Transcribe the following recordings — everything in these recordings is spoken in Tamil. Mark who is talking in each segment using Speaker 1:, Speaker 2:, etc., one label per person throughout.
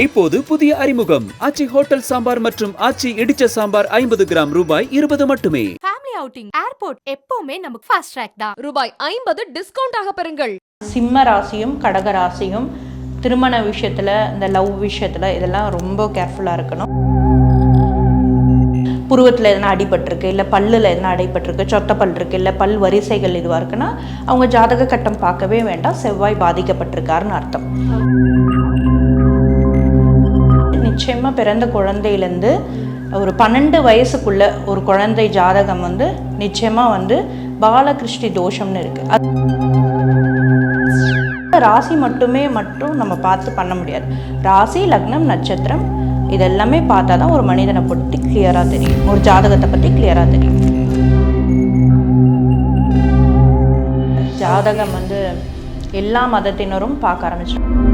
Speaker 1: இப்போது புதிய அறிமுகம். ஆச்சி ஹோட்டல் சாம்பார் மற்றும் ஆச்சி இடிச்ச சாம்பார் ஐம்பது கிராம் ரூபாய் இருபது மட்டுமே.
Speaker 2: ஃபேமிலி அவுட்டிங் ஏர்போர்ட் எப்பவுமே நமக்கு ஃபாஸ்ட் ட்ராக் தான்.
Speaker 3: ரூபாய் ஐம்பது டிஸ்கவுண்ட் ஆக பெறுங்கள்.
Speaker 4: சிம்ம ராசியும் கடக ராசியும் திருமண விஷயத்தில் இந்த லவ் விஷயத்தில் இதெல்லாம் ரொம்ப கேர்ஃபுல்லாக இருக்கணும். புருவத்தில் எதனா அடிபட்டிருக்கு இல்லை பல்லில் எதனா அடிபட்டிருக்கு சொத்த பல் இருக்கு இல்லை பல் வரிசைகள் இதுவாக இருக்குன்னா அவங்க ஜாதக கட்டம் பார்க்கவே வேண்டாம். செவ்வாய் பாதிக்கப்பட்டிருக்காருன்னு அர்த்தம். நிச்சயமாக பிறந்த குழந்தையிலேருந்து ஒரு பன்னெண்டு வயசுக்குள்ள ஒரு குழந்தை ஜாதகம் வந்து நிச்சயமாக வந்து பாலகிருஷ்டி தோஷம்னு இருக்குது அது ராசி மட்டுமே மட்டும் நம்ம பார்த்து பண்ண முடியாது. ராசி லக்னம் நட்சத்திரம் இதெல்லாமே பார்த்தா தான் ஒரு மனிதனை பற்றி கிளியராக தெரியும். ஒரு ஜாதகத்தை பற்றி கிளியராக தெரியும். ஜாதகம் வந்து எல்லா மதத்தினரும் பார்க்க ஆரம்பிச்சிடும்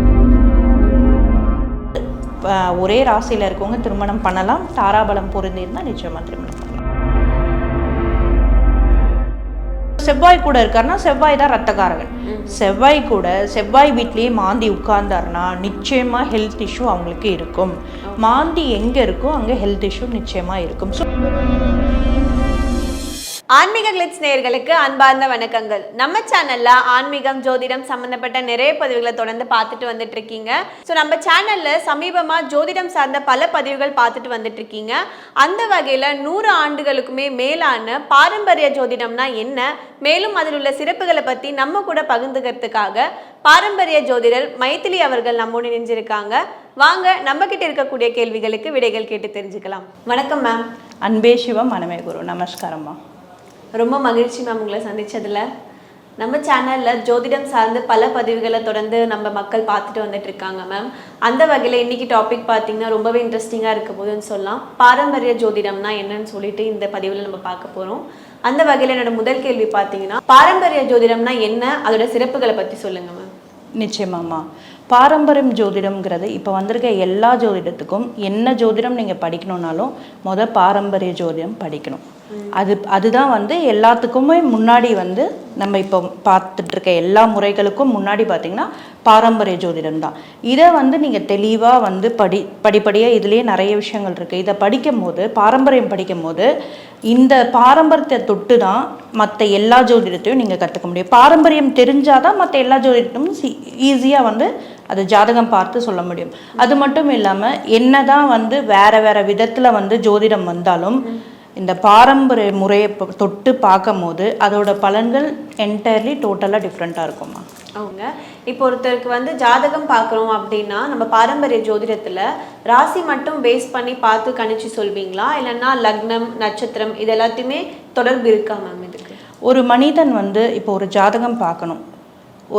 Speaker 4: ஒரே ராசியில் இருக்கவங்க திருமணம் பண்ணலாம். தாராபலம் பொருந்திருந்தால் நிச்சயமாக திருமணம் பண்ணலாம். செவ்வாய் கூட இருக்காருன்னா செவ்வாய் தான் ரத்தக்காரகன் செவ்வாய் கூட செவ்வாய் வீட்லேயே மாந்தி உட்கார்ந்தாருன்னா நிச்சயமா ஹெல்த் இஷ்யூ அவங்களுக்கு இருக்கும். மாந்தி எங்க இருக்கோ அங்க ஹெல்த் இஷ்யூ நிச்சயமா இருக்கும். ஸோ
Speaker 5: ஆன்மீக கிளிட்ஸ் நேயர்களுக்கு அன்பார்ந்த வணக்கங்கள். நம்ம சேனல்ல ஆன்மீகம் ஜோதிடம் சம்பந்தப்பட்ட நிறைய பதிவுகளை தொடர்ந்து பார்த்துட்டு வந்துட்டு இருக்கீங்க ஸோ நம்ம சேனல்ல சமீபமா ஜோதிடம் சார்ந்த பல பதிவுகள் பார்த்துட்டு வந்துட்டு இருக்கீங்க அந்த வகையில நூறு ஆண்டுகளுக்குமே மேலான பாரம்பரிய ஜோதிடம்னா என்ன? மேலும் அதில் உள்ள சிறப்புகளை பத்தி நம்ம கூட பகிர்ந்துக்கிறதுக்காக பாரம்பரிய ஜோதிடர் மைத்திலி அவர்கள் நம்மோடு இணைஞ்சிருக்காங்க. வாங்க நம்ம கிட்ட இருக்கக்கூடிய கேள்விகளுக்கு விடைகள் கேட்டு தெரிஞ்சுக்கலாம். வணக்கம் மேம்
Speaker 4: அன்பே சிவம் மனமே குரு. நமஸ்காரம்மா
Speaker 5: ரொம்ப மகிழ்ச்சி மேம் உங்களை சந்திச்சதுல. நம்ம சேனல்ல ஜோதிடம் சார்ந்து பல பதிவுகளை தொடர்ந்து நம்ம மக்கள் பார்த்துட்டு வந்துட்டு இருக்காங்க மேம் அந்த வகையில் இன்னைக்கு டாபிக் பார்த்தீங்கன்னா ரொம்பவே இன்ட்ரெஸ்டிங்காக இருக்க போதுன்னு சொல்லலாம். பாரம்பரிய ஜோதிடம்னா என்னன்னு சொல்லிட்டு இந்த பதிவில் நம்ம பார்க்க போகிறோம் அந்த வகையில் என்னோட முதல் கேள்வி பார்த்தீங்கன்னா பாரம்பரிய ஜோதிடம்னா என்ன? அதோட சிறப்புகளை பற்றி சொல்லுங்க மேம்
Speaker 4: நிச்சயமாம்மா பாரம்பரியம் ஜோதிடம்ங்கிறது இப்போ வந்திருக்க எல்லா ஜோதிடத்துக்கும் என்ன ஜோதிடம் நீங்கள் படிக்கணும்னாலும் முத பாரம்பரிய ஜோதிடம் படிக்கணும். அது அதுதான் வந்து எல்லாத்துக்குமே முன்னாடி வந்து நம்ம இப்போ பார்த்துட்ருக்க எல்லா முறைகளுக்கும் முன்னாடி பார்த்தீங்கன்னா பாரம்பரிய ஜோதிடம் தான். இதை வந்து நீங்கள் தெளிவாக வந்து படி படிப்படியாக இதுலேயே நிறைய விஷயங்கள் இருக்குது இதை படிக்கும் போது பாரம்பரியம் படிக்கும் போது இந்த பாரம்பரியத்தை தொட்டு தான் மற்ற எல்லா ஜோதிடத்தையும் நீங்கள் கற்றுக்க முடியும். பாரம்பரியம் தெரிஞ்சால் தான் மற்ற எல்லா ஜோதிடமும் ஈஸியாக வந்து அது ஜாதகம் பார்த்து சொல்ல முடியும். அது மட்டும் இல்லாமல் என்ன தான் வந்து வேறு வேறு விதத்தில் வந்து ஜோதிடம் வந்தாலும் இந்த பாரம்பரிய முறையை தொட்டு பார்க்கும் போது அதோட பலன்கள் என்டையர்லி டோட்டலாக டிஃப்ரெண்ட்டாக இருக்குமா
Speaker 5: அவங்க இப்போ ஒருத்தருக்கு வந்து ஜாதகம் பார்க்குறோம் அப்படின்னா நம்ம பாரம்பரிய ஜோதிடத்துல ராசி மட்டும் பேஸ் பண்ணி பார்த்து கணிச்சு சொல்வீங்களா? இல்லைன்னா லக்னம் நட்சத்திரம் இது எல்லாத்தையுமே தொடர்பு இருக்கா மேம் இதுக்கு?
Speaker 4: ஒரு மனிதன் வந்து இப்போ ஒரு ஜாதகம் பார்க்கணும்.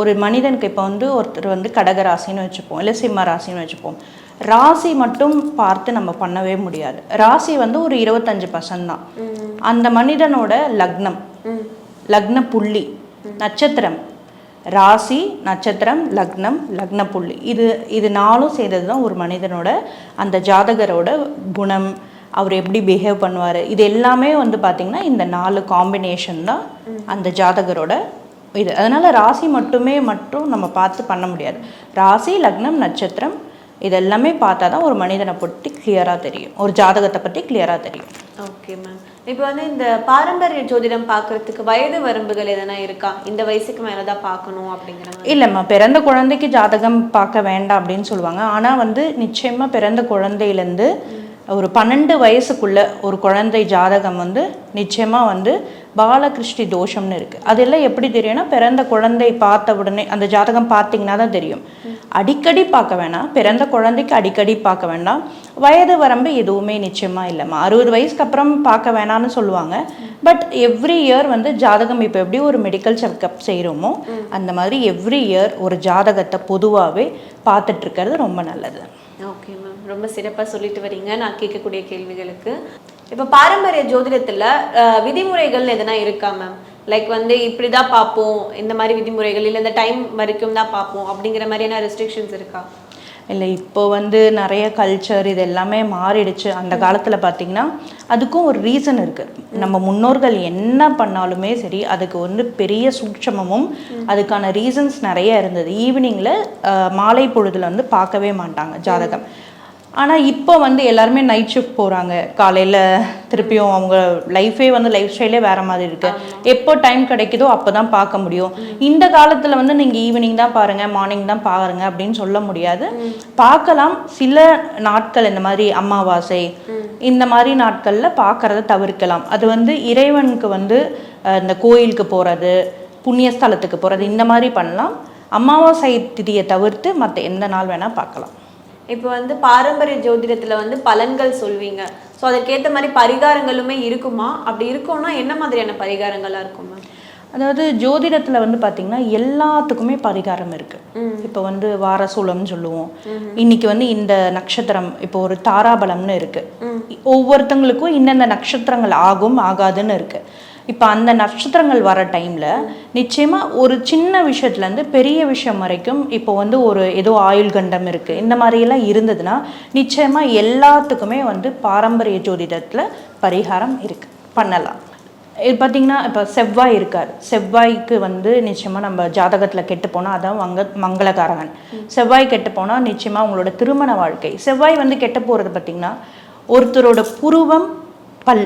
Speaker 4: ஒரு மனிதனுக்கு இப்போ வந்து ஒருத்தர் வந்து கடக ராசின்னு வச்சுப்போம் இல்லை சிம்ம ராசின்னு வச்சுப்போம். ராசி மட்டும் பார்த்து நம்ம பண்ணவே முடியாது. ராசி வந்து ஒரு இருபத்தஞ்சு பர்சன்ட் தான். அந்த மனிதனோட லக்னம். லக்ன புள்ளி நட்சத்திரம். ராசி நட்சத்திரம் லக்னம் லக்ன புள்ளி இது இது நாலும் சேர்ந்தது தான் ஒரு மனிதனோட அந்த ஜாதகரோட குணம் அவர் எப்படி பிஹேவ் பண்ணுவார். இது எல்லாமே வந்து பார்த்திங்கன்னா இந்த நாலு காம்பினேஷன் தான் அந்த ஜாதகரோட இது. அதனால் ராசி மட்டுமே மட்டும் நம்ம பார்த்து பண்ண முடியாது. ராசி லக்னம் நட்சத்திரம் இது எல்லாமே பார்த்தா தான் ஒரு மனிதனை பற்றி கிளியராக தெரியும். ஒரு ஜாதகத்தை பற்றி கிளியராக தெரியும்.
Speaker 5: ஓகே மேம் இப்போ வந்து இந்த பாரம்பரிய ஜோதிடம் பார்க்கறதுக்கு வயது வரம்புகள் எதனா இருக்கா? இந்த வயசுக்கு மேலே தான் பார்க்கணும் அப்படிங்கிற
Speaker 4: இல்லைம்மா பிறந்த குழந்தைக்கு ஜாதகம் பார்க்க வேண்டாம் அப்படின்னு சொல்லுவாங்க. ஆனால் வந்து நிச்சயமாக பிறந்த குழந்தையிலேருந்து ஒரு பன்னெண்டு வயசுக்குள்ள ஒரு குழந்தை ஜாதகம் வந்து நிச்சயமாக வந்து பாலகிருஷ்டி தோஷம்னு இருக்குது அதெல்லாம் எப்படி தெரியும்னா பிறந்த குழந்தை பார்த்த உடனே அந்த ஜாதகம் பார்த்தீங்கன்னா தான் தெரியும். அடிக்கடி பார்க்க வேணாம். பிறந்த குழந்தைக்கு அடிக்கடி பார்க்க வேண்டாம். வயது வரம்பு எதுவுமே நிச்சயமாக இல்லைம்மா அறுபது வயசுக்கு அப்புறம் பார்க்க வேணாம்னு சொல்லுவாங்க. பட் எவ்ரி இயர் வந்து ஜாதகம் இப்போ எப்படி ஒரு மெடிக்கல் செக்அப் செய்கிறோமோ அந்த மாதிரி எவ்ரி இயர் ஒரு ஜாதகத்தை பொதுவாகவே பார்த்துட்டு இருக்கிறது ரொம்ப நல்லது.
Speaker 5: Okay ma'am. ரொம்ப சிறப்பாக சொல்லிட்டு வரீங்க. நான் கேட்கக்கூடிய கேள்விகளுக்கு. இப்போ பாரம்பரிய ஜோதிடத்தில் விதிமுறைகள் எதனா இருக்கா மேம் லைக் வந்து இப்படி தான் பார்ப்போம் இந்த மாதிரி விதிமுறைகள் இல்லை இந்த டைம் வரைக்கும் தான் பார்ப்போம் அப்படிங்கிற மாதிரியான ரெஸ்ட்ரிக்ஷன்ஸ் இருக்கா?
Speaker 4: இல்லை இப்போ வந்து நிறைய கல்ச்சர் இது எல்லாமே மாறிடுச்சு. அந்த காலத்தில் பார்த்தீங்கன்னா அதுக்கும் ஒரு ரீசன் இருக்குது நம்ம முன்னோர்கள் என்ன பண்ணாலுமே சரி அதுக்கு வந்து பெரிய சூட்சமமும் அதுக்கான ரீசன்ஸ் நிறைய இருந்தது. ஈவினிங்கில் மாலை பொழுதுல வந்து பார்க்கவே மாட்டாங்க ஜாதகம். ஆனால் இப்போ வந்து எல்லாருமே நைட் ஷிஃப்ட் போகிறாங்க காலையில் திருப்பியும் அவங்க லைஃபே வந்து லைஃப் ஸ்டைலே வேறு மாதிரி இருக்குது எப்போ டைம் கிடைக்குதோ அப்போ தான் பார்க்க முடியும். இந்த காலத்தில் வந்து நீங்கள் ஈவினிங் தான் பாருங்கள் மார்னிங் தான் பாருங்க அப்படின்னு சொல்ல முடியாது. பார்க்கலாம். சில நாட்கள் இந்த மாதிரி அமாவாசை இந்த மாதிரி நாட்களில் பார்க்கறத தவிர்க்கலாம். அது வந்து இறைவனுக்கு வந்து இந்த கோயிலுக்கு போகிறது புண்ணியஸ்தலத்துக்கு போகிறது இந்த மாதிரி பண்ணலாம். அமாவாசை திதியை தவிர்த்து மற்ற எந்த நாள் வேணால் பார்க்கலாம்.
Speaker 5: இப்போ வந்து பாரம்பரிய ஜோதிடத்துல வந்து பலன்கள் சொல்வீங்க. ஸோ அதுக்கேற்ற மாதிரி பரிகாரங்களுமே இருக்குமா? அப்படி இருக்கும்னா என்ன மாதிரியான பரிகாரங்களா இருக்குமா
Speaker 4: அதாவது ஜோதிடத்தில் வந்து பார்த்திங்கன்னா எல்லாத்துக்குமே பரிகாரம் இருக்குது இப்போ வந்து வாரசூலம்னு சொல்லுவோம். இன்னைக்கு வந்து இந்த நட்சத்திரம் இப்போ ஒரு தாராபலம்னு இருக்குது ஒவ்வொருத்தங்களுக்கும் இந்தந்த நட்சத்திரங்கள் ஆகும் ஆகாதுன்னு இருக்குது இப்போ அந்த நட்சத்திரங்கள் வர டைமில் நிச்சயமாக ஒரு சின்ன விஷயத்துலேருந்து பெரிய விஷயம் வரைக்கும் இப்போ வந்து ஒரு ஏதோ ஆயுள் கண்டம் இருக்குது இந்த மாதிரியெல்லாம் இருந்ததுன்னா நிச்சயமாக எல்லாத்துக்குமே வந்து பாரம்பரிய ஜோதிடத்தில் பரிகாரம் இருக்குது பண்ணலாம். இது பார்த்திங்கன்னா இப்போ செவ்வாய் இருக்கார். செவ்வாய்க்கு வந்து நிச்சயமாக நம்ம ஜாதகத்தில் கெட்டு போனால் அதான் மங்க மங்களகாரகன். செவ்வாய் கெட்டு போனால் நிச்சயமாக உங்களோட திருமண வாழ்க்கை. செவ்வாய் வந்து கெட்டு போகிறது பார்த்திங்கன்னா ஒருத்தரோட புருவம் பல்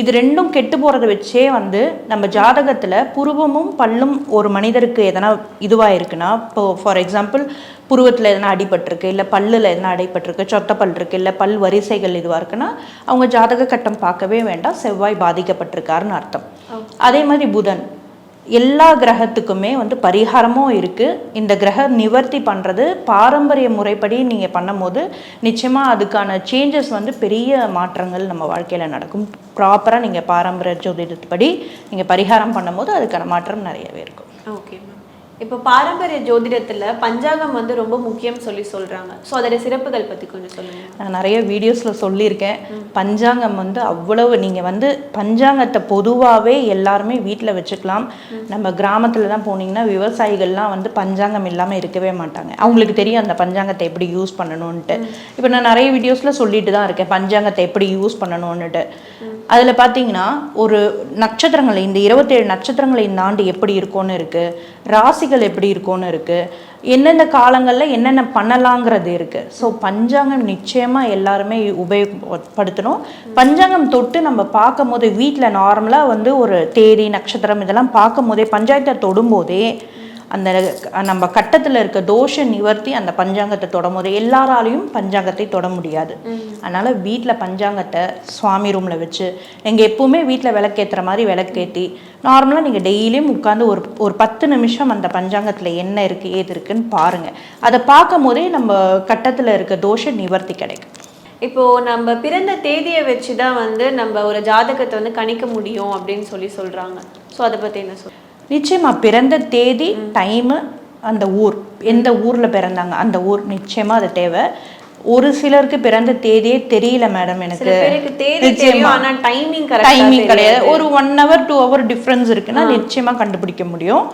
Speaker 4: இது ரெண்டும் கெட்டு போகிறத வச்சே வந்து நம்ம ஜாதகத்தில் புருவமும் பல்லும் ஒரு மனிதருக்கு எதனா இதுவாக இருக்குன்னா இப்போ ஃபார் எக்ஸாம்பிள் புருவத்தில் எதனா அடிபட்டிருக்கு இல்லை பல்லில் எதனா அடிபட்டிருக்கு சொத்த பல் இருக்கு இல்லை பல் வரிசைகள் இதுவாக இருக்குன்னா அவங்க ஜாதக கட்டம் பார்க்கவே வேண்டாம் செவ்வாய் பாதிக்கப்பட்டிருக்காருன்னு அர்த்தம். அதே மாதிரி புதன். எல்லா கிரகத்துக்குமே வந்து பரிகாரமும் இருக்குது இந்த கிரக நிவர்த்தி பண்ணுறது பாரம்பரிய முறைப்படி நீங்கள் பண்ணும்போது நிச்சயமாக அதுக்கான சேஞ்சஸ் வந்து பெரிய மாற்றங்கள் நம்ம வாழ்க்கையில் நடக்கும். ப்ராப்பராக நீங்கள் பாரம்பரிய ஜோதிடத்துப்படி நீங்கள் பரிகாரம் பண்ணும்போது அதுக்கான மாற்றம் நிறையவே இருக்கும்.
Speaker 5: ஓகே இப்போ பாரம்பரிய ஜோதிடத்துல பஞ்சாங்கம் வந்து ரொம்ப முக்கியம் சொல்லி சொல்றாங்க. ஸோ அதோட சிறப்புகள் பத்தி கொஞ்சம் சொல்லுங்க.
Speaker 4: நான் நிறைய வீடியோஸில் சொல்லியிருக்கேன். பஞ்சாங்கம் வந்து அவ்வளவு நீங்கள் வந்து பஞ்சாங்கத்தை பொதுவாகவே எல்லாருமே வீட்டில் வச்சுக்கலாம். நம்ம கிராமத்தில் தான் போனீங்கன்னா விவசாயிகள்லாம் வந்து பஞ்சாங்கம் இல்லாமல் இருக்கவே மாட்டாங்க. அவங்களுக்கு தெரியும் அந்த பஞ்சாங்கத்தை எப்படி யூஸ் பண்ணணும்ன்ட்டு. இப்போ நான் நிறைய வீடியோஸில் சொல்லிட்டு தான் இருக்கேன். பஞ்சாங்கத்தை எப்படி யூஸ் பண்ணணும்னுட்டு அதில் பார்த்தீங்கன்னா ஒரு நட்சத்திரங்கள் இந்த இருபத்தேழு நட்சத்திரங்கள் இந்த ஆண்டு எப்படி இருக்கும்னு இருக்குது ராசிகள் எப்படி இருக்கும்னு இருக்குது எந்தெந்த காலங்களில் என்னென்ன பண்ணலாங்கிறது இருக்குது ஸோ பஞ்சாங்கம் நிச்சயமாக எல்லாருமே உபயோகப்படுத்தணும். பஞ்சாங்கம் தொட்டு நம்ம பார்க்கும் போது வீட்டில் நார்மலாக வந்து ஒரு தேதி நட்சத்திரம் இதெல்லாம் பார்க்கும் போதே பஞ்சாயத்தை தொடும்போதே அந்த நம்ம கட்டத்தில் இருக்க தோஷ நிவர்த்தி அந்த பஞ்சாங்கத்தை தொடும் போது எல்லாராலையும் பஞ்சாங்கத்தை தொட முடியாது. அதனால் வீட்டில் பஞ்சாங்கத்தை சுவாமி ரூமில் வச்சு நீங்கள் எப்பவுமே வீட்டில் விளக்கேற்றுற மாதிரி விளக்கேற்றி நார்மலாக நீங்கள் டெய்லியும் உட்காந்து ஒரு ஒரு பத்து நிமிஷம் அந்த பஞ்சாங்கத்தில் என்ன இருக்குது ஏது இருக்குன்னு பாருங்கள் அதை பார்க்கும் போதே நம்ம கட்டத்தில் இருக்க தோஷ நிவர்த்தி கிடைக்கும்.
Speaker 5: இப்போ நம்ம பிறந்த தேதியை வச்சு தான் வந்து நம்ம ஒரு ஜாதகத்தை வந்து கணிக்க முடியும் அப்படின்னு சொல்லி சொல்றாங்க. ஸோ அதை பத்தி என்ன சொல்
Speaker 4: நிச்சயமா பிறந்த தேதி டைமு அந்த ஊர் எந்த ஊரில் பிறந்தாங்க அந்த ஊர் நிச்சயமா அது தேவை. ஒரு சிலருக்கு பிறந்த தேதியே தெரியல மேடம் எனக்கு.
Speaker 5: டைமிங்
Speaker 4: டைமிங் கிடையாது. ஒரு one hour two hour difference இருக்குன்னா நிச்சயமா கண்டுபிடிக்க முடியும்.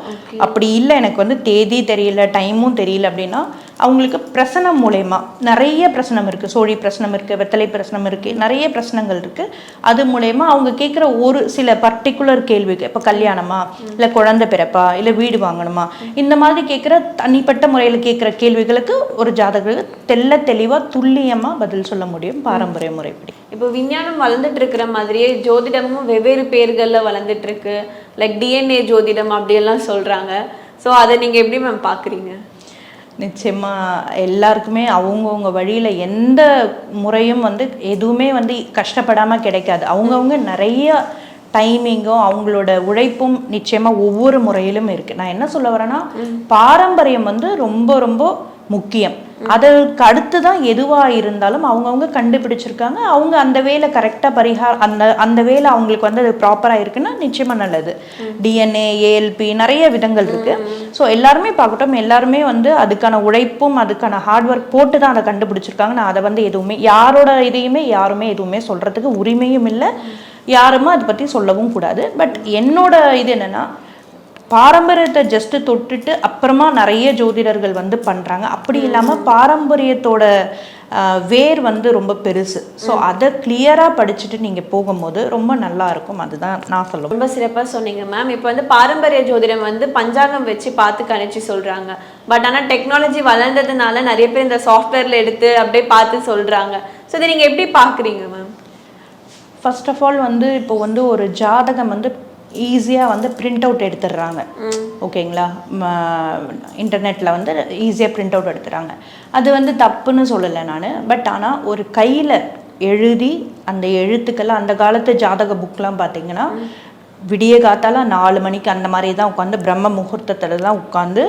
Speaker 4: அப்படி இல்லை எனக்கு வந்து தேதி தெரியல டைமும் தெரியல அப்படின்னா அவங்களுக்கு பிரசனம் மூலயமா நிறைய பிரசனம் இருக்குது சோழி பிரசனம் இருக்குது வெத்தலை பிரசனம் இருக்குது நிறைய பிரச்சனைகள் இருக்குது அது மூலயமா அவங்க கேட்குற ஒரு சில பர்டிகுலர் கேள்விக்கு இப்போ கல்யாணமா இல்லை குழந்தை பிறப்பா இல்லை வீடு வாங்கணுமா இந்த மாதிரி கேட்குற தனிப்பட்ட முறையில் கேட்குற கேள்விகளுக்கு ஒரு ஜாதகருக்கு தெள்ள தெளிவாக துல்லியமாக பதில் சொல்ல முடியும் பாரம்பரிய முறைப்படி.
Speaker 5: இப்போ விஞ்ஞானம் வளர்ந்துட்டு இருக்கிற மாதிரியே ஜோதிடமும் வெவ்வேறு பேர்களில் வளர்ந்துட்டு இருக்கு. லைக் டிஎன்ஏ ஜோதிடம் அப்படியெல்லாம் சொல்கிறாங்க ஸோ அதை நீங்கள் எப்படி மேம் பார்க்குறீங்க
Speaker 4: நிச்சயமா எல்லாருக்குமே அவங்கவுங்க வழியில் எந்த முறையும் வந்து எதுவுமே வந்து கஷ்டப்படாமல் கிடைக்காது. அவங்கவுங்க நிறைய டைமிங்கும் அவங்களோட உழைப்பும் நிச்சயமாக ஒவ்வொரு முறையிலும் இருக்குது நான் என்ன சொல்ல வரேன்னா பாரம்பரியம் வந்து ரொம்ப ரொம்ப முக்கியம். அதற்கு அடுத்து தான் எதுவாக இருந்தாலும் அவங்கவுங்க கண்டுபிடிச்சிருக்காங்க. அவங்க அந்த வேலை கரெக்டாக பரிகாரம் அந்த அந்த வேலை அவங்களுக்கு வந்து அது ப்ராப்பராக இருக்குன்னா நிச்சயமாக நல்லது. டிஎன்ஏ ஏஎல்பி நிறைய விதங்கள் இருக்கு. ஸோ எல்லாருமே பார்க்கட்டும் எல்லாருமே வந்து அதுக்கான உழைப்பும் அதுக்கான ஹார்ட் ஒர்க் போட்டு தான் அதை கண்டுபிடிச்சிருக்காங்க. நான் அதை வந்து எதுவுமே யாரோட இதையுமே யாருமே எதுவுமே சொல்றதுக்கு உரிமையும் இல்லை. யாருமே அதை பற்றி சொல்லவும் கூடாது. பட் என்னோட இது என்னன்னா பாரம்பரியத்தை ஜஸ்ட் தொட்டுட்டு அப்புறமா நிறைய ஜோதிடர்கள் வந்து பண்றாங்க. அப்படி இல்லாம பாரம்பரியத்தோட வேர் வந்து ரொம்ப பெருசு. ஸோ அதை கிளியராக படிச்சுட்டு நீங்க போகும்போது ரொம்ப நல்லா இருக்கும். அதுதான் நான் சொல்லுவேன்.
Speaker 5: ரொம்ப சிறப்பா சொன்னீங்க மேம் இப்போ வந்து பாரம்பரிய ஜோதிடம் வந்து பஞ்சாங்கம் வச்சு பார்த்து கணிச்சு சொல்றாங்க. பட் ஆனா டெக்னாலஜி வளர்ந்ததுனால நிறைய பேர் இந்த சாஃப்ட்வேர்ல எடுத்து அப்படியே பார்த்து சொல்றாங்க. ஸோ இதை நீங்க எப்படி பாக்குறீங்க மேம்
Speaker 4: ஃபர்ஸ்ட் ஆஃப் ஆல் வந்து இப்போ வந்து ஒரு ஜாதகம் வந்து ஈஸியாக வந்து பிரிண்ட் அவுட் எடுத்துடுறாங்க ஓகேங்களா இன்டர்நெட்டில் வந்து ஈஸியாக பிரிண்ட் அவுட் எடுத்துறாங்க அது வந்து தப்புன்னு சொல்லலை நான். பட் ஆனால் ஒரு கையில் எழுதி அந்த எழுத்துக்கெல்லாம் அந்த காலத்து ஜாதக புக்லாம் பார்த்தீங்கன்னா விடிய காத்தால நாலு மணிக்கு அந்த மாதிரி தான் உட்காந்து பிரம்ம முகூர்த்தத்தில் தான் உட்காந்து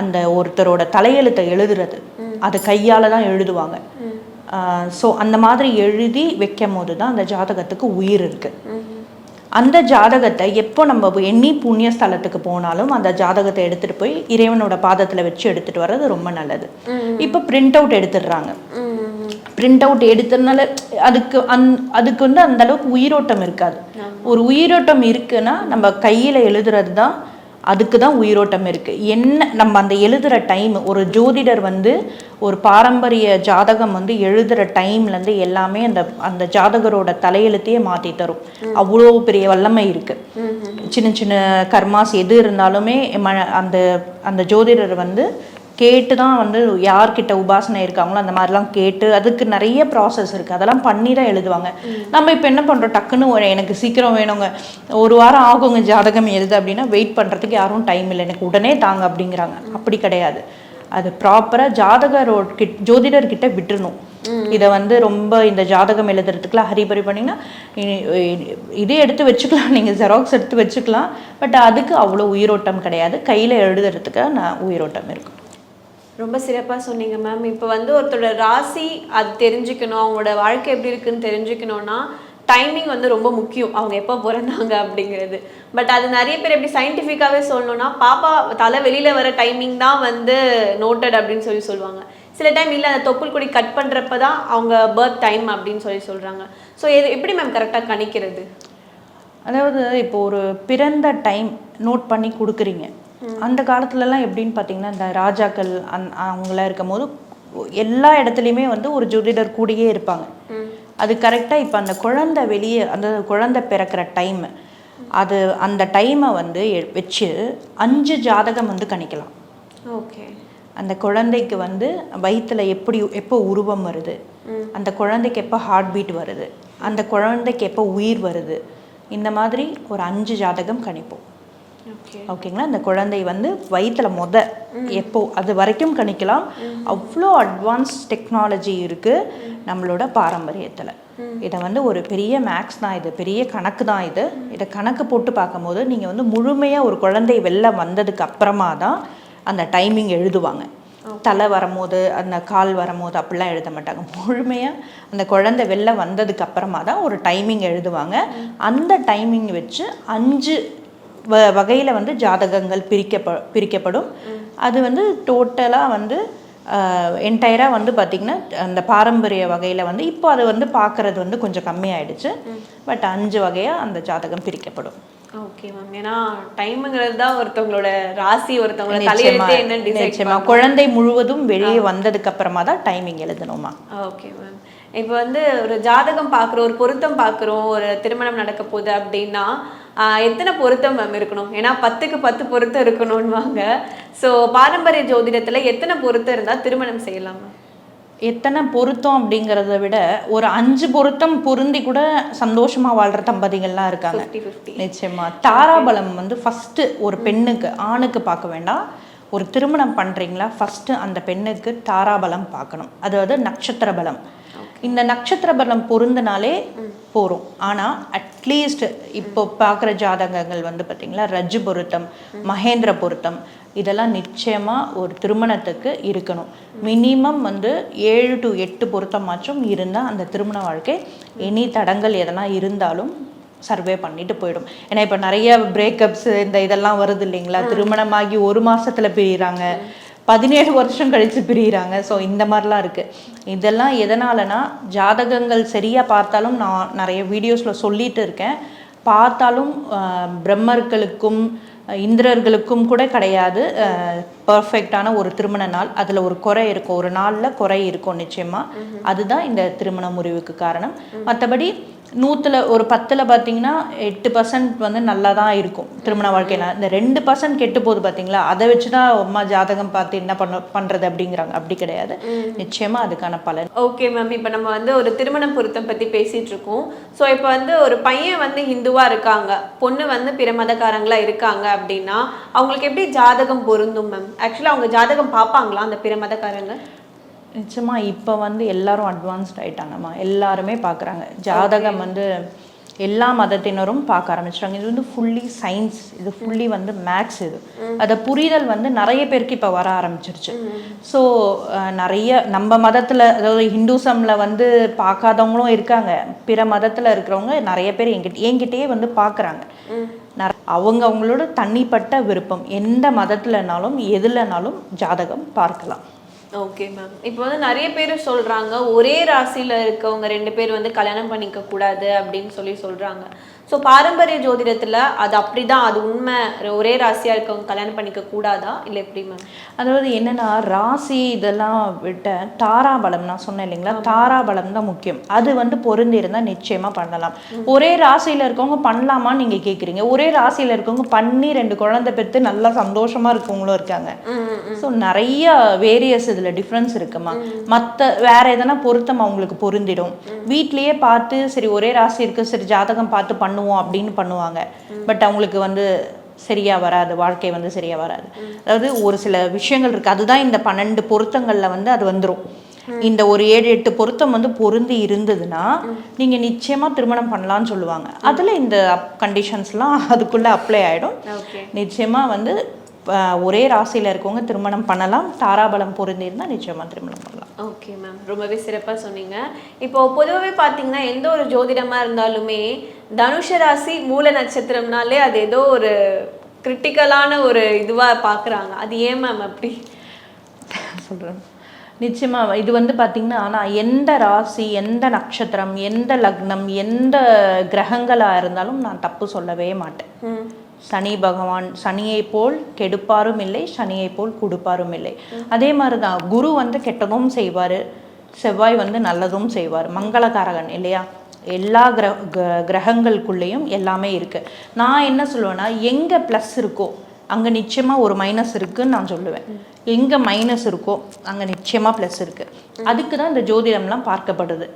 Speaker 4: அந்த ஒருத்தரோட தலையெழுத்தை எழுதுறது. அது கையால் தான் எழுதுவாங்க. ஸோ அந்த மாதிரி எழுதி வைக்கும் போது தான் அந்த ஜாதகத்துக்கு உயிர் இருக்கு. அந்த ஜாதகத்தை எப்போ நம்ம எண்ணி புண்ணிய ஸ்தலத்துக்கு போனாலும் அந்த ஜாதகத்தை எடுத்துட்டு போய் இறைவனோட பாதத்துல வச்சு எடுத்துட்டு வர்றது ரொம்ப நல்லது. இப்போ பிரிண்ட் அவுட் எடுத்துடுறாங்க. பிரிண்ட் அவுட் எடுத்ததுனால அதுக்கு அந் அதுக்கு வந்து அந்த அளவுக்கு உயிரோட்டம் இருக்காது. ஒரு உயிரோட்டம் இருக்குன்னா நம்ம கையில எழுதுறது தான் அதுக்கு தான் உயிரோட்டம் இருக்கு. என்ன நம்ம அந்த எழுதுற டைம் ஒரு ஜோதிடர் வந்து ஒரு பாரம்பரிய ஜாதகம் வந்து எழுதுற டைம்ல இருந்து எல்லாமே அந்த அந்த ஜாதகரோட தலையெழுத்தையே மாத்தி தரும். அவ்வளோ பெரிய வல்லமை இருக்கு. சின்ன சின்ன கர்மாஸ் எது இருந்தாலுமே ம- அந்த அந்த ஜோதிடர் வந்து கேட்டு தான் வந்து யார்கிட்ட உபாசனை இருக்காங்களோ அந்த மாதிரிலாம் கேட்டு அதுக்கு நிறைய ப்ராசஸ் இருக்குது அதெல்லாம் பண்ணி தான் எழுதுவாங்க நம்ம இப்போ என்ன பண்ணுறோம் டக்குன்னு ஒரு எனக்கு சீக்கிரம் வேணுங்க. ஒரு வாரம் ஆகுங்க ஜாதகம் எழுது அப்படின்னா வெயிட் பண்ணுறதுக்கு யாரும் டைம் இல்லை. எனக்கு உடனே தாங்க அப்படிங்கிறாங்க. அப்படி கிடையாது. அது ப்ராப்பராக ஜாதகரோட கிட் ஜோதிடர்கிட்ட விட்டுறணும். இதை வந்து ரொம்ப இந்த ஜாதகம் எழுதுறதுக்குலாம் ஹரிபரி பண்ணிங்கன்னா இதே எடுத்து வச்சுக்கலாம். நீங்கள் ஜெராக்ஸ் எடுத்து வச்சுக்கலாம். பட் அதுக்கு அவ்வளோ உயிரோட்டம் கிடையாது. கையில் எழுதுறதுக்கு நான் உயிரோட்டம் இருக்கும்
Speaker 5: ரொம்ப சிறப்பாக சொன்னீங்க மேம் இப்போ வந்து ஒருத்தரோட ராசி அது தெரிஞ்சுக்கணும் அவங்களோட வாழ்க்கை எப்படி இருக்குன்னு தெரிஞ்சுக்கணும்னா டைமிங் வந்து ரொம்ப முக்கியம். அவங்க எப்போ பிறந்தாங்க அப்படிங்கிறது. பட் அது நிறைய பேர் எப்படி சயின்டிஃபிக்காகவே சொல்லணும்னா பாப்பா தலை வெளியில் வர டைமிங் தான் வந்து நோட்டட் அப்படின்னு சொல்லி சொல்லுவாங்க. சில டைம் இல்லை அந்த தொப்புள் கொடி கட் பண்ணுறப்ப தான் அவங்க பர்த் டைம் அப்படின்னு சொல்லி சொல்கிறாங்க ஸோ இது எப்படி மேம் கரெக்டாக கணிக்கிறது?
Speaker 4: அதாவது இப்போ ஒரு பிறந்த டைம் நோட் பண்ணி கொடுக்குறீங்க. அந்த காலத்துலலாம் எப்படின்னு பார்த்தீங்கன்னா இந்த ராஜாக்கள் அந் அவங்களாம் இருக்கும் போது எல்லா இடத்துலையுமே வந்து ஒரு ஜோதிடர் கூடயே இருப்பாங்க. அது கரெக்டாக இப்போ அந்த குழந்தை வெளியே அந்த குழந்தை பிறக்கிற டைம் அது அந்த டைமை வந்து வச்சு அஞ்சு ஜாதகம் வந்து கணிக்கலாம்.
Speaker 5: ஓகே.
Speaker 4: அந்த குழந்தைக்கு வந்து வயித்துல எப்படி எப்போ உருவம் வருது அந்த குழந்தைக்கு எப்போ ஹார்ட் பீட் வருது அந்த குழந்தைக்கு எப்போ உயிர் வருது இந்த மாதிரி ஒரு அஞ்சு ஜாதகம் கணிப்போம். ஓகேங்களா? அந்த குழந்தை வந்து வயித்துல மொத எப்போ அது வரைக்கும் கணிக்கலாம். அவ்வளோ அட்வான்ஸ் டெக்னாலஜி இருக்கு நம்மளோட பாரம்பரியத்துல. இதை வந்து ஒரு பெரிய மேக்ஸ் தான் இது பெரிய கணக்கு தான் இது. இதை கணக்கு போட்டு பார்க்கும்போது நீங்க வந்து முழுமையா ஒரு குழந்தை வெளில வந்ததுக்கு அப்புறமா தான் அந்த டைமிங் எழுதுவாங்க. தலை வரும்போது அந்த கால் வரும்போது அப்படிலாம் எழுத மாட்டாங்க. முழுமையாக அந்த குழந்தை வெளில வந்ததுக்கு அப்புறமா தான் ஒரு டைமிங் எழுதுவாங்க. அந்த டைமிங் வச்சு அஞ்சு வ வகையில் வந்து ஜாதகங்கள் பிரிக்கப்ப பிரிக்கப்படும். அது வந்து டோட்டலாக வந்து என்டையராக வந்து பார்த்திங்கன்னா அந்த பாரம்பரிய வகையில் வந்து இப்போ அது வந்து பார்க்குறது வந்து கொஞ்சம் கம்மியாயிடுச்சு. பட் அஞ்சு வகையாக அந்த ஜாதகம் பிரிக்கப்படும்.
Speaker 5: Okay ma'am. ஏன்னா டைம்ங்கிறது தான் ஒருத்தவங்களோட ராசி ஒருத்தவங்களோட தலையெழுத்தே என்ன டிசைட்
Speaker 4: நிச்சயமா. குழந்தை முழுவதும் வெளியே வந்ததுக்கு அப்புறமா தான் டைமிங் எழுதணுமா?
Speaker 5: Okay ma'am. இப்போ வந்து ஒரு ஜாதகம் பார்க்குறோம் ஒரு பொருத்தம் பார்க்குறோம் ஒரு திருமணம் நடக்க போகுது அப்படின்னா எத்தனை பொருத்தம் மேம் இருக்கணும்? ஏன்னா பத்துக்கு பத்து பொருத்தம் இருக்கணும்வாங்க ஸோ பாரம்பரிய ஜோதிடத்தில் எத்தனை பொருத்தம் இருந்தால் திருமணம் செய்யலாம் மேம்
Speaker 4: எத்தனை பொருத்தம் அப்படிங்கிறத விட ஒரு அஞ்சு பொருத்தம் பொருந்தி கூட சந்தோஷமா வாழ்ற தம்பதிகள்லாம் இருக்காங்க. நிச்சயமா. தாராபலம் வந்து ஃபர்ஸ்ட் ஒரு பெண்ணுக்கு ஆணுக்கு பார்க்க வேண்டாம். ஒரு திருமணம் பண்றீங்களா ஃபர்ஸ்ட் அந்த பெண்ணுக்கு தாராபலம் பார்க்கணும். அதாவது நட்சத்திர பலம். இந்த நட்சத்திர பலம் பொருந்தினாலே போறோம். ஆனா அட்லீஸ்ட் இப்போ பார்க்குற ஜாதகங்கள் வந்து பார்த்தீங்களா ரஜ்ஜு பொருத்தம் மகேந்திர பொருத்தம் இதெல்லாம் நிச்சயமா ஒரு திருமணத்துக்கு இருக்கணும். மினிமம் வந்து ஏழு டு எட்டு பொருத்தமாச்சும் இருந்தால் அந்த திருமண வாழ்க்கை எனி தடங்கள் எதனா இருந்தாலும் சர்வே பண்ணிட்டு போயிடும். ஏன்னா இப்போ நிறைய பிரேக்கப்ஸ் இந்த இதெல்லாம் வருது இல்லைங்களா? திருமணமாகி ஒரு மாசத்துல பிரியிறாங்க. பதினேழு வருஷம் கழிச்சு பிரியிறாங்க. ஸோ இந்த மாதிரிலாம் இருக்கு. இதெல்லாம் எதனாலனா ஜாதகங்கள் சரியா பார்த்தாலும் நான் நிறைய வீடியோஸ்ல சொல்லிட்டு இருக்கேன். பார்த்தாலும் பிரம்மர்களுக்கும் இந்திரர்களுக்கும் கூட கிடையாது. பர்ஃபெக்டான ஒரு திருமண நாள். அதில் ஒரு குறை இருக்கும். ஒரு நாளில் குறை இருக்கும் நிச்சயமாக அதுதான் இந்த திருமண முறிவுக்கு காரணம். மற்றபடி நூற்றுல ஒரு பத்தில் பார்த்தீங்கன்னா எட்டு பர்சன்ட் வந்து நல்லா தான் இருக்கும் திருமண வாழ்க்கையில். இந்த ரெண்டு பர்சன்ட் கெட்டு போகுது பார்த்தீங்களா அதை வச்சு தான் அம்மா ஜாதகம் பார்த்து என்ன பண்ண பண்ணுறது அப்படிங்கிறாங்க. அப்படி கிடையாது. நிச்சயமாக அதுக்கான பலன்.
Speaker 5: ஓகே மேம் இப்போ நம்ம வந்து ஒரு திருமண பொருத்தம் பற்றி பேசிட்டு இருக்கோம். ஸோ இப்போ வந்து ஒரு பையன் வந்து ஹிந்துவா இருக்காங்க. பொண்ணு வந்து பிற மதக்காரங்களா இருக்காங்க அப்படின்னா அவங்களுக்கு எப்படி ஜாதகம் பொருந்தும் மேம் ஆக்சுவலாக அவங்க ஜாதகம் பார்ப்பாங்களா அந்த பிற மதக்காரங்க?
Speaker 4: நிச்சயமா இப்போ வந்து எல்லாரும் அட்வான்ஸ்ட் ஆயிட்டாங்கம்மா எல்லாருமே பார்க்குறாங்க ஜாதகம் வந்து எல்லா மதத்தினரும் பார்க்க ஆரம்பிச்சிட்டாங்க. இது வந்து ஃபுல்லி சயின்ஸ் இது ஃபுல்லி வந்து மேக்ஸ் இது. அதை புரிதல் வந்து நிறைய பேருக்கு இப்போ வர ஆரம்பிச்சிருச்சு. ஸோ நிறைய நம்ம மதத்தில் அதாவது ஹிந்துசமில் வந்து பார்க்காதவங்களும் இருக்காங்க. பிற மதத்தில் இருக்கிறவங்க நிறைய பேர் எங்கிட்ட என்கிட்டயே வந்து பார்க்குறாங்க அவங்க அவங்களோட தனிப்பட்ட விருப்பம். எந்த மதத்துலனாலும் எதுலனாலும் ஜாதகம் பார்க்கலாம்.
Speaker 5: ஓகே மேம் இப்போ வந்து நிறைய பேர் சொல்றாங்க ஒரே ராசியில இருக்கவங்க ரெண்டு பேர் வந்து கல்யாணம் பண்ணிக்க கூடாது அப்படின்னு சொல்லி சொல்றாங்க. ஸோ பாரம்பரிய ஜோதிடத்துல அது அப்படிதான் அது உண்மை. ஒரே ராசியா இருக்கவங்க கல்யாணம் பண்ணிக்க கூடாதா? இல்லை எப்படி மேம்
Speaker 4: அதாவது என்னன்னா ராசி இதெல்லாம் விட்ட தாராபலம் நான் சொன்னேன் இல்லைங்களா? தாராபலம் தான் முக்கியம். அது வந்து பொருந்தி இருந்தால் நிச்சயமா பண்ணலாம். ஒரே ராசியில இருக்கவங்க பண்ணலாமா நீங்க கேக்குறீங்க. ஒரே ராசியில இருக்கவங்க பண்ணி ரெண்டு குழந்தை பெற்று நல்லா சந்தோஷமா இருக்கவங்களும் இருக்காங்க. ஸோ நிறைய வேரியஸ் இதுல டிஃப்ரென்ஸ் இருக்குமா மற்ற வேற எதனா பொருத்தம் அவங்களுக்கு பொருந்திடும். வீட்லயே பார்த்து சரி ஒரே ராசி இருக்கு சரி ஜாதகம் பார்த்து பண்ணுவோம். அப்படின்னு பண்ணுவாங்க. பட் அவங்களுக்கு வந்து சரியா வராது. வாழ்க்கை வந்து சரியா வராது. அதாவது ஒரு சில விஷயங்கள் இருக்கு. அதுதான் இந்த பன்னெண்டு பொருத்தங்கள்ல வந்து அது வந்துரும். இந்த ஒரு ஏழு எட்டு பொருத்தம் வந்து பொருந்தி இருந்ததுன்னா நீங்க நிச்சயமா திருமணம் பண்ணலாம்னு சொல்லுவாங்க. அதுல இந்த கண்டிஷன்ஸ்லாம் அதுக்குள்ள அப்ளை ஆயிடும்.
Speaker 5: ஓகே
Speaker 4: நிச்சயமா வந்து ஒரே ராசியில இருக்கவங்க திருமணம் பண்ணலாம் தாராபலம் பொருந்தி இருந்தா நிச்சயமா திருமணம் பண்ணலாம்.
Speaker 5: ஓகே மேம் ரொம்பவே சிறப்பாக சொன்னீங்க. இப்போ பொதுவாகவே பார்த்தீங்கன்னா எந்த ஒரு ஜோதிடமா இருந்தாலுமே தனுஷ ராசி மூல நட்சத்திரம்னாலே அது ஏதோ ஒரு கிரிட்டிக்கலான ஒரு இதுவா பார்க்குறாங்க அது ஏன் மேம் அப்படி?
Speaker 4: சொல்கிறேன் நிச்சயமா இது வந்து பார்த்தீங்கன்னா நான் எந்த ராசி எந்த நட்சத்திரம் எந்த லக்னம் எந்த கிரகங்களாக இருந்தாலும் நான் தப்பு சொல்லவே மாட்டேன். சனி பகவான் சனியை போல் கெடுப்பாரும் இல்லை சனியை போல் கொடுப்பாரும் இல்லை. அதே மாதிரி தான் குரு வந்து கெட்டதும் செய்வார் செவ்வாய் வந்து நல்லதும் செய்வார். மங்களகாரகன் இல்லையா? எல்லா கிர கிர- கிரகங்களுக்குள்ளேயும் எல்லாமே இருக்கு. நான் என்ன சொல்லுவேன்னா எங்க ப்ளஸ் இருக்கோ அங்க நிச்சயமா ஒரு மைனஸ் இருக்குன்னு நான் சொல்லுவேன். எங்க மைனஸ் இருக்கோ அங்க நிச்சயமா ப்ளஸ் இருக்கு. அதுக்கு தான் இந்த ஜோதிடம்லாம் பார்க்கப்படுது.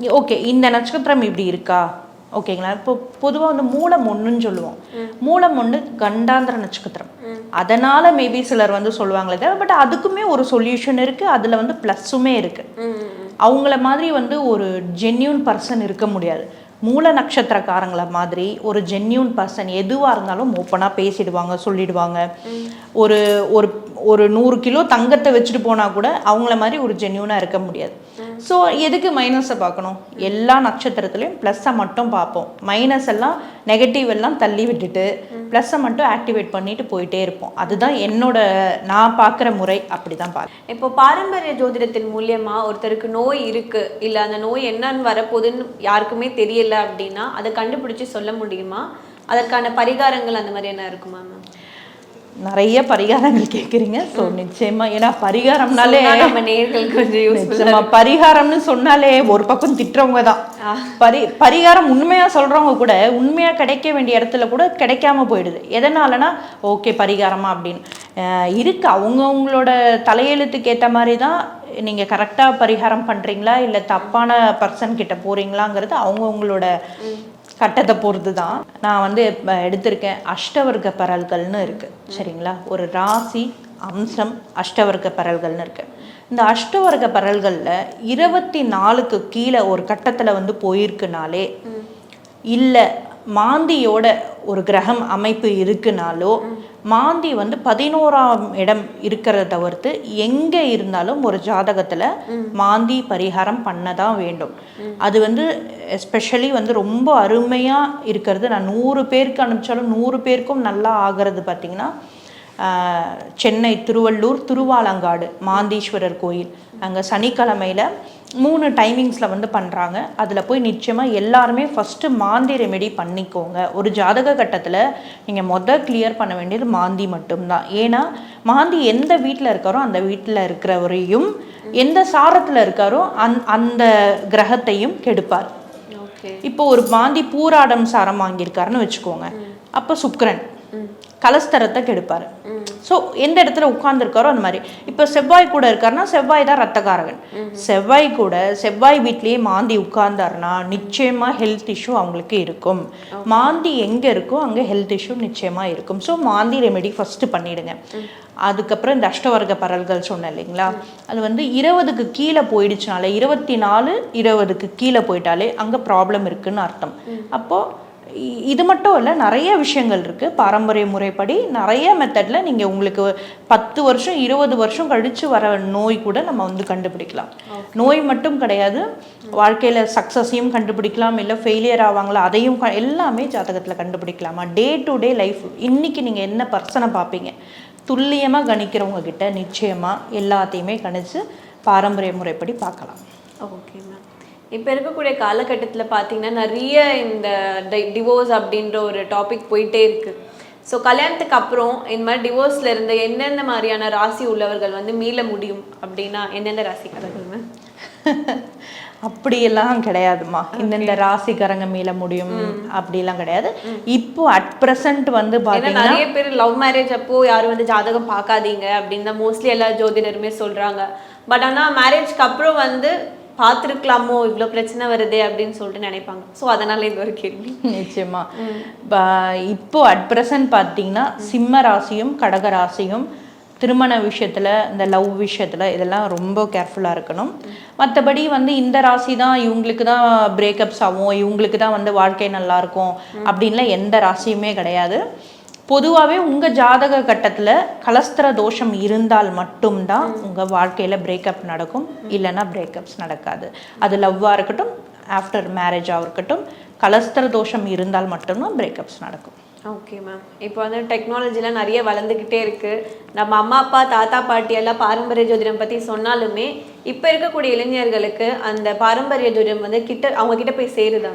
Speaker 4: ஓகே இந்த நட்சத்திரம் இப்படி இருக்கா? ஓகேங்களா? இப்போ பொதுவா வந்து மூலம் ஒண்ணுன்னு சொல்லுவோம். மூலம் ஒண்ணு கண்டாந்திர நட்சத்திரம். அதனால மேபி சிலர் வந்து சொல்லுவாங்களே தவிர பட் அதுக்குமே ஒரு சொல்யூஷன் இருக்கு. அதுல வந்து ப்ளஸ்ஸுமே இருக்கு. அவங்கள மாதிரி வந்து ஒரு ஜென்யூன் பர்சன் இருக்க முடியாது. மூல நட்சத்திரக்காரங்கள மாதிரி ஒரு ஜென்யூன் பர்சன் எதுவாக இருந்தாலும் ஓப்பனாக பேசிடுவாங்க சொல்லிடுவாங்க. ஒரு ஒரு ஒரு நூறு கிலோ தங்கத்தை வச்சுட்டு போனால் கூட அவங்கள மாதிரி ஒரு ஜென்யூனாக இருக்க முடியாது. ஸோ எதுக்கு மைனஸை பார்க்கணும்? எல்லா நட்சத்திரத்துலையும் ப்ளஸ்ஸை மட்டும் பார்ப்போம். மைனஸ் எல்லாம் நெகட்டிவ் எல்லாம் தள்ளி விட்டுட்டு ப்ளஸ்ஸை மட்டும் ஆக்டிவேட் பண்ணிட்டு போயிட்டே இருப்போம். அதுதான் என்னோட நான் பார்க்குற முறை. அப்படி தான் பார்ப்பேன்
Speaker 5: இப்போ பாரம்பரிய ஜோதிடத்தின் மூலியமாக ஒருத்தருக்கு நோய் இருக்குது இல்லை அந்த நோய் என்னன்னு வரப்போகுதுன்னு யாருக்குமே தெரியல அப்படின்னா அதை கண்டுபிடிச்சி சொல்ல முடியுமா? அதற்கான பரிகாரங்கள் அந்த மாதிரி என்ன இருக்குமா மேம்
Speaker 4: நிறைய பரிகாரங்கள் கேட்குறீங்க ஸோ நிச்சயமா ஏன்னா பரிகாரம்னாலே
Speaker 5: நம்ம நேர்கள் கொஞ்சம்
Speaker 4: பரிகாரம்னு சொன்னாலே ஒரு பக்கம் திட்டுறவங்க தான். பரி பரிகாரம் உண்மையா சொல்றவங்க கூட உண்மையா கிடைக்க வேண்டிய இடத்துல கூட கிடைக்காம போயிடுது. எதனாலனா ஓகே பரிகாரமா அப்படின்னு. இருக்கு. அவங்கவுங்களோட தலையெழுத்துக்கு ஏத்த மாதிரி தான் நீங்க கரெக்டா பரிகாரம் பண்றீங்களா? இல்ல தப்பான பர்சன் கிட்ட போறீங்களாங்கிறது அவங்கவுங்களோட கட்டத்தை பொறுத்து தான் நான் வந்து எடுத்திருக்கேன் அஷ்டவர்க்க பரல்கள்னு இருக்கு. சரிங்களா? ஒரு ராசி அம்சம் அஷ்டவர்க்க பரல்கள்னு இருக்கு. இந்த அஷ்டவர்க்க பரல்களில் இருபத்தி நாலுக்கு கீழே ஒரு கட்டத்தில் வந்து போயிருக்குனாலே இல்லை மாந்தியோட ஒரு கிரகம் அமைப்பு இருக்குனாலோ மாந்தி வந்து பதினோராம் இடம் இருக்கிறத தவிர்த்து எங்கே இருந்தாலும் ஒரு ஜாதகத்தில் மாந்தி பரிகாரம் பண்ண தான் வேண்டும் அது வந்து எஸ்பெஷலி வந்து ரொம்ப அருமையாக இருக்கிறது. நான் நூறு பேருக்கு அனுப்பிச்சாலும் நூறு பேருக்கும் நல்லா ஆகிறது பார்த்திங்கன்னா சென்னை திருவள்ளூர் திருவாலங்காடு மாந்தீஸ்வரர் கோயில். அங்கே சனிக்கிழமையில் மூணு டைமிங்ஸில் வந்து பண்ணுறாங்க அதில் போய் நிச்சயமாக எல்லாருமே ஃபஸ்ட்டு மாந்தி ரெமெடி பண்ணிக்கோங்க. ஒரு ஜாதக கட்டத்தில் நீங்கள் மொதல் கிளியர் பண்ண வேண்டியது மாந்தி மட்டும்தான். ஏன்னா மாந்தி எந்த வீட்டில் இருக்காரோ அந்த வீட்டில் இருக்கிறவரையும் எந்த சாரத்தில் இருக்காரோ அந் அந்த கிரகத்தையும் கெடுப்பார். இப்போ ஒரு மாந்தி பூராடம் சாரம் வாங்கியிருக்காருன்னு வச்சுக்கோங்க. அப்போ சுக்கிரன். கலஸ்தரத்தை கெடுப்பார். ஸோ எந்த இடத்துல உட்கார்ந்துருக்காரோ அந்த மாதிரி. இப்போ செவ்வாய் கூட இருக்காருன்னா செவ்வாய் தான் ரத்தகாரகன் செவ்வாய் கூட செவ்வாய் வீட்லேயே மாந்தி உட்கார்ந்தாருன்னா நிச்சயமாக ஹெல்த் இஷ்யூ அவங்களுக்கு இருக்கும். மாந்தி எங்கே இருக்கோ அங்கே ஹெல்த் இஷ்யூ நிச்சயமாக இருக்கும். ஸோ மாந்தி ரெமெடி ஃபஸ்ட்டு பண்ணிடுங்க. அதுக்கப்புறம் இந்த அஷ்டவர்க்க பரல்கள் சொன்னேன் இல்லைங்களா? அது வந்து இருபதுக்கு கீழே போயிடுச்சுனாலே இருபத்தி நாலு இருபதுக்கு கீழே போயிட்டாலே அங்கே ப்ராப்ளம் இருக்குன்னு அர்த்தம். அப்போது இது மட்டும் இல்லை நிறைய விஷயங்கள் இருக்குது பாரம்பரிய முறைப்படி நிறைய மெத்தடில் நீங்கள் உங்களுக்கு பத்து வருஷம் இருபது வருஷம் கழித்து வர நோய் கூட நம்ம வந்து கண்டுபிடிக்கலாம். நோய் மட்டும் கிடையாது. வாழ்க்கையில் சக்ஸஸையும் கண்டுபிடிக்கலாம். இல்லை ஃபெயிலியர் ஆவாங்களா அதையும் எல்லாமே ஜாதகத்தில் கண்டுபிடிக்கலாமா? டே டு டே லைஃப் இன்றைக்கி நீங்கள் என்ன பர்சனை பார்ப்பீங்க? துல்லியமாக கணிக்கிறவங்க கிட்ட நிச்சயமாக எல்லாத்தையுமே கணிச்சு பாரம்பரிய முறைப்படி பார்க்கலாம்.
Speaker 5: ஓகே இப்போ இருக்கக்கூடிய காலகட்டத்தில் பார்த்தீங்கன்னா நிறைய இந்த டிவோர்ஸ் அப்படின்ற ஒரு டாபிக் போயிட்டே இருக்கு. ஸோ கல்யாணத்துக்கு அப்புறம் இந்த மாதிரி டிவோர்ஸ்ல இருந்து எந்தெந்த மாதிரியான ராசி உள்ளவர்கள் வந்து மீள முடியும் அப்படின்னா எந்தெந்த ராசிக்காரர்கள்
Speaker 4: அப்படியெல்லாம் கிடையாதுமா இந்தந்த ராசிக்காரங்க மீள முடியும் அப்படிலாம் கிடையாது. இப்போ அட் ப்ரெசன்ட் வந்து
Speaker 5: ஏன்னா
Speaker 4: பார்த்தீங்கன்னா
Speaker 5: நிறைய பேர் லவ் மேரேஜ் அப்போ யாரும் வந்து ஜாதகம் பார்க்காதீங்க அப்படின்னு தான் மோஸ்ட்லி எல்லா ஜோதிடருமே சொல்றாங்க. பட் ஆனா மேரேஜ்க்கு அப்புறம் வந்து பார்த்துருக்கலாமோ? இவ்வளோ பிரச்சனை வருதே அப்படின்னு சொல்லிட்டு நினைப்பாங்க. ஸோ அதனால இது ஒரு கேள்வி.
Speaker 4: நிச்சயமா. இப்போ அட் ப்ரெசன்ட் பார்த்தீங்கன்னா சிம்ம ராசியும் கடக ராசியும் திருமண விஷயத்துல இந்த லவ் விஷயத்துல இதெல்லாம் ரொம்ப கேர்ஃபுல்லாக இருக்கணும். மற்றபடி வந்து இந்த ராசி தான் இவங்களுக்கு தான் பிரேக்கப்ஸ் ஆகும் இவங்களுக்கு தான் வந்து வாழ்க்கை நல்லா இருக்கும் அப்படின்லாம் எந்த ராசியுமே கிடையாது. பொதுவாகவே உங்கள் ஜாதக கட்டத்தில் கலஸ்திர தோஷம் இருந்தால் மட்டும்தான் உங்கள் வாழ்க்கையில் பிரேக்கப் நடக்கும். இல்லைன்னா பிரேக்கப்ஸ் நடக்காது. அது லவ்வாக இருக்கட்டும் ஆஃப்டர் மேரேஜாக இருக்கட்டும் கலஸ்திர தோஷம் இருந்தால் மட்டும்தான் பிரேக்கப்ஸ் நடக்கும்.
Speaker 5: ஓகே மேம் இப்போ வந்து டெக்னாலஜிலாம் நிறைய வளர்ந்துக்கிட்டே இருக்கு. நம்ம அம்மா அப்பா தாத்தா பாட்டி எல்லாம் பாரம்பரிய ஜோதிடம் பற்றி சொன்னாலுமே இப்போ இருக்கக்கூடிய இளைஞர்களுக்கு அந்த பாரம்பரிய ஜோதிடம் வந்து கிட்ட அவங்க கிட்ட போய் சேருதா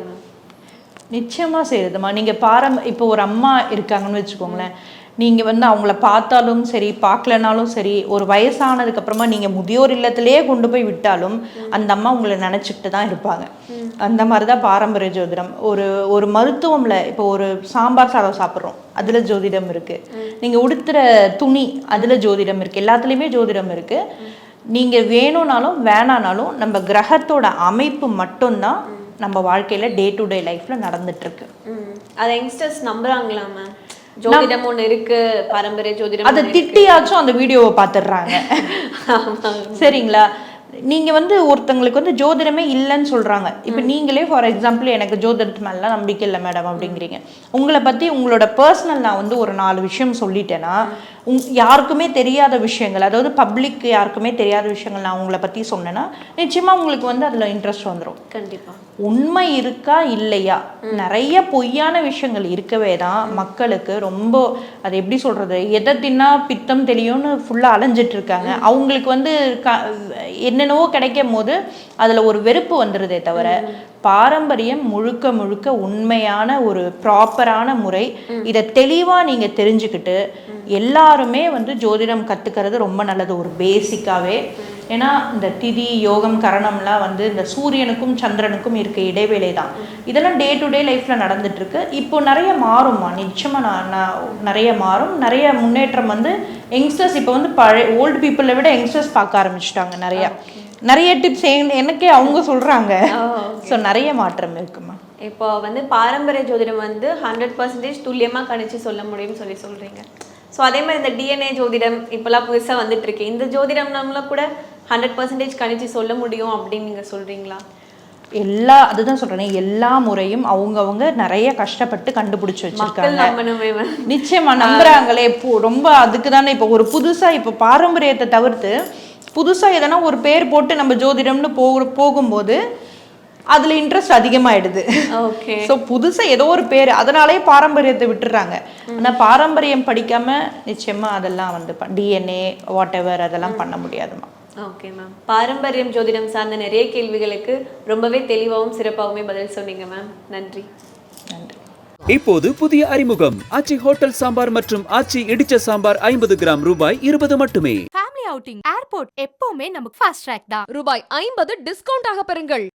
Speaker 5: நிச்சயமாக
Speaker 4: நிச்சயமா நீங்கள் நீங்க பாரம் இப்போ ஒரு அம்மா இருக்காங்கன்னு வச்சுக்கோங்களேன் நீங்க வந்து அவங்கள பார்த்தாலும் சரி பார்க்கலனாலும் சரி ஒரு வயசானதுக்கு அப்புறமா நீங்க முதியோர் இல்லத்திலேயே கொண்டு போய் விட்டாலும் அந்த அம்மா உங்களை நினச்சிக்கிட்டு தான் இருப்பாங்க. அந்த மாதிரி தான் பாரம்பரிய ஜோதிடம். ஒரு ஒரு மருத்துவம்ல இப்போ ஒரு சாம்பார் சாதம் சாப்பிட்றோம் அதுல ஜோதிடம் இருக்கு. நீங்க உடுத்துற துணி அதுல ஜோதிடம் இருக்கு. எல்லாத்துலேயுமே ஜோதிடம் இருக்கு. நீங்க வேணும்னாலும் வேணானாலும் நம்ம கிரகத்தோட அமைப்பு மட்டும்தான் நம்ம வாழ்க்கையில டே டு டே லைஃப்ல நடந்துட்டு இருக்கு
Speaker 5: ம். அதை யங்ஸ்டர்ஸ் நம்புறாங்களா மேம் ஜோதிடம் ஒன்று இருக்கு பாரம்பரிய ஜோதிடம்
Speaker 4: அதை திட்டியாச்சும் அந்த வீடியோவை பார்த்துடுறாங்க சரிங்களா? நீங்க வந்து ஒருத்தங்களுக்கு வந்து ஜோதிடமே இல்லைன்னு சொல்றாங்க. இப்போ நீங்களே ஃபார் எக்ஸாம்பிள் எனக்கு ஜோதிடத்து மேலாம் நம்பிக்கை இல்லை மேடம் அப்படிங்கிறீங்க. உங்களை பத்தி உங்களோட பர்சனல் நான் வந்து ஒரு நாலு விஷயம் சொல்லிட்டேன்னா உங் யாருக்குமே தெரியாத விஷயங்கள் அதாவது பப்ளிக் யாருக்குமே தெரியாத விஷயங்கள் நான் உங்களை பத்தி சொன்னேன்னா நிச்சயமா உங்களுக்கு வந்து அதுல இன்ட்ரெஸ்ட் வந்துடும்
Speaker 5: கண்டிப்பா.
Speaker 4: உண்மை இருக்கா இல்லையா? நிறைய பொய்யான விஷயங்கள் இருக்கவே தான் மக்களுக்கு ரொம்ப அது எப்படி சொல்றது எதை தின்னா பித்தம் தெரியும்னு ஃபுல்லா அலைஞ்சிட்டு இருக்காங்க. அவங்களுக்கு வந்து க- என்னென்னவோ கிடைக்கும் போது அதுல ஒரு வெறுப்பு வந்துடுதே தவிர பாரம்பரியம் முழுக்க முழுக்க உண்மையான ஒரு ப்ராப்பரான முறை. இதை தெளிவா நீங்க தெரிஞ்சுக்கிட்டு எல்லாருமே வந்து ஜோதிடம் கத்துக்கிறது ரொம்ப நல்லது ஒரு பேசிக்காவே ஏன்னா இந்த திதி யோகம் கரணம்லாம் வந்து இந்த சூரியனுக்கும் சந்திரனுக்கும் இருக்க இடைவேளை தான் இதெல்லாம் டே டு டே லைஃப்பில் நடந்துட்டு இருக்கு இப்போ நிறைய மாறும்மா. நிச்சயமாக நான் நான் நிறைய மாறும். நிறைய முன்னேற்றம் வந்து யங்ஸ்டர்ஸ் இப்போ வந்து பழைய ஓல்டு பீப்புளை விட யங்ஸ்டர்ஸ் பார்க்க ஆரம்பிச்சிட்டாங்க நிறைய. நிறைய டிப்ஸ் எனக்கே அவங்க சொல்கிறாங்க ஸோ நிறைய மாற்றம் இருக்குமா?
Speaker 5: இப்போ வந்து பாரம்பரிய ஜோதிடம் வந்து ஹண்ட்ரட் பர்சன்டேஜ் துல்லியமாக கணிச்சு சொல்ல முடியும்னு சொல்லி சொல்றீங்க. ஸோ அதே மாதிரி இந்த டிஎன்ஏ ஜோதிடம் இப்போலாம் புதுசாக வந்துட்டு இருக்கு இந்த ஜோதிடம் நம்மள கூட ஹண்ட்ரட் பர்சன்டேஜ் கணிச்சு சொல்ல முடியும் அப்படின்னு நீங்க சொல்றீங்களா?
Speaker 4: எல்லா அதுதான் சொல்றேன் எல்லா முறையும் அவங்கவங்க நிறைய கஷ்டப்பட்டு கண்டுபிடிச்சு வச்சிருக்காங்க. நிச்சயமா நம்புறாங்களே. இப்போ ரொம்ப அதுக்கு தானே இப்போ ஒரு புதுசா இப்போ பாரம்பரியத்தை தவிர்த்து புதுசா எதனா ஒரு பேர் போட்டு நம்ம ஜோதிடம்னு போ போகும்போது அதுல இன்ட்ரெஸ்ட் அதிகமாயிடுது.
Speaker 5: ஓகே.
Speaker 4: ஸோ புதுசா ஏதோ ஒரு பேர் அதனாலே பாரம்பரியத்தை விட்டுறாங்க. ஆனா பாரம்பரியம் படிக்காம நிச்சயமா அதெல்லாம் வந்து டிஎன்ஏ வாட் எவர் அதெல்லாம் பண்ண முடியாதுமா
Speaker 5: ஓகே மேம் பாரம்பரியம் ஜோதிடம் சார்ந்த நிறைய கேள்விகளுக்கு ரொம்பவே தெளிவாகவும் சிறப்பாகவுமே பதில் சொன்னீங்க மேம் நன்றி.
Speaker 4: நன்றி.
Speaker 1: இப்போது புதிய அறிமுகம். ஆச்சி ஹோட்டல் சாம்பார் மற்றும் ஆச்சி இடிச்ச சாம்பார் ஐம்பது கிராம் ரூபாய் இருபது மட்டுமே.
Speaker 2: ஃபேமிலி அவுட்டிங் ஏர்போர்ட் எப்பவுமே நமக்கு ஃபாஸ்ட் ட்ராக் தான்.
Speaker 3: ரூபாய் ஐம்பது டிஸ்கவுண்ட் ஆக பெறுங்கள்.